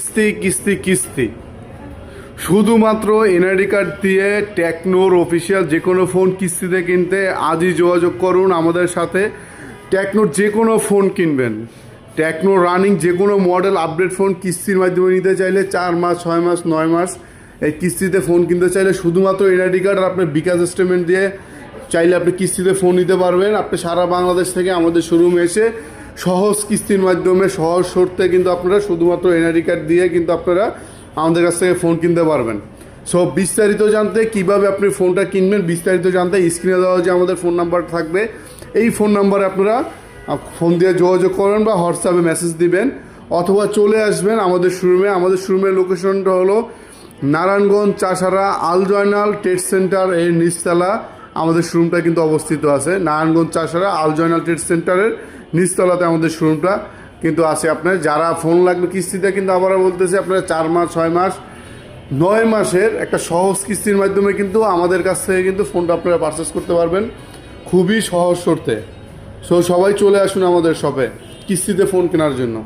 কিস্তি কিস্তি কিস্তি। শুধুমাত্র এনআইডি কার্ড দিয়ে টেকনোর অফিসিয়াল যে কোনো ফোন কিস্তিতে কিনতে আজই যোগাযোগ করুন আমাদের সাথে। টেকনোর যে কোনো ফোন কিনবেন। টেকনো রানিং যে কোনো মডেল আপডেট ফোন কিস্তির মাধ্যমে নিতে চাইলে চার মাস, ছয় মাস, নয় মাস এই কিস্তিতে ফোন কিনতে চাইলে শুধুমাত্র এনআইডি কার্ড আর আপনার বিকাশ স্টেটমেন্ট দিয়ে চাইলে আপনি কিস্তিতে ফোন নিতে পারবেন। আপনি সারা বাংলাদেশ থেকে আমাদের শোরুমে এসে সহজ কিস্তির মাধ্যমে, সহজ শর্তে কিন্তু আপনারা শুধুমাত্র এনআইডি কার্ড দিয়ে কিন্তু আপনারা আমাদের কাছ থেকে ফোন কিনতে পারবেন। সো বিস্তারিত জানতে কীভাবে আপনি ফোনটা কিনবেন, বিস্তারিত জানতে স্ক্রিনে দেওয়া যে আমাদের ফোন নাম্বার থাকবে, এই ফোন নাম্বারে আপনারা ফোন দিয়ে যোগাযোগ করবেন বা হোয়াটসঅ্যাপে মেসেজ দিবেন অথবা চলে আসবেন আমাদের শোরুমে আমাদের শোরুমের লোকেশনটা হলো নারায়ণগঞ্জ, চাষারা আল জয়নাল ট্রেড সেন্টার এর নিচতলা। আমাদের শোরুমটা কিন্তু অবস্থিত আছে। নারায়ণগঞ্জ, চাষারা আল জয়নাল ট্রেড সেন্টারের নিচতলাতে আমাদের শোরুমটা কিন্তু আছে আপনার, যারা ফোন লাগবে কিস্তিতে, কিন্তু আবার বলতেছে আপনারা চার মাস, ছয় মাস, নয় মাসের একটা সহজ কিস্তির মাধ্যমে কিন্তু আমাদের কাছ থেকে কিন্তু ফোনটা আপনারা পারচেস করতে পারবেন। খুবই সহজ শর্তে। সো সবাই চলে আসুন আমাদের শপে কিস্তিতে ফোন কেনার জন্য।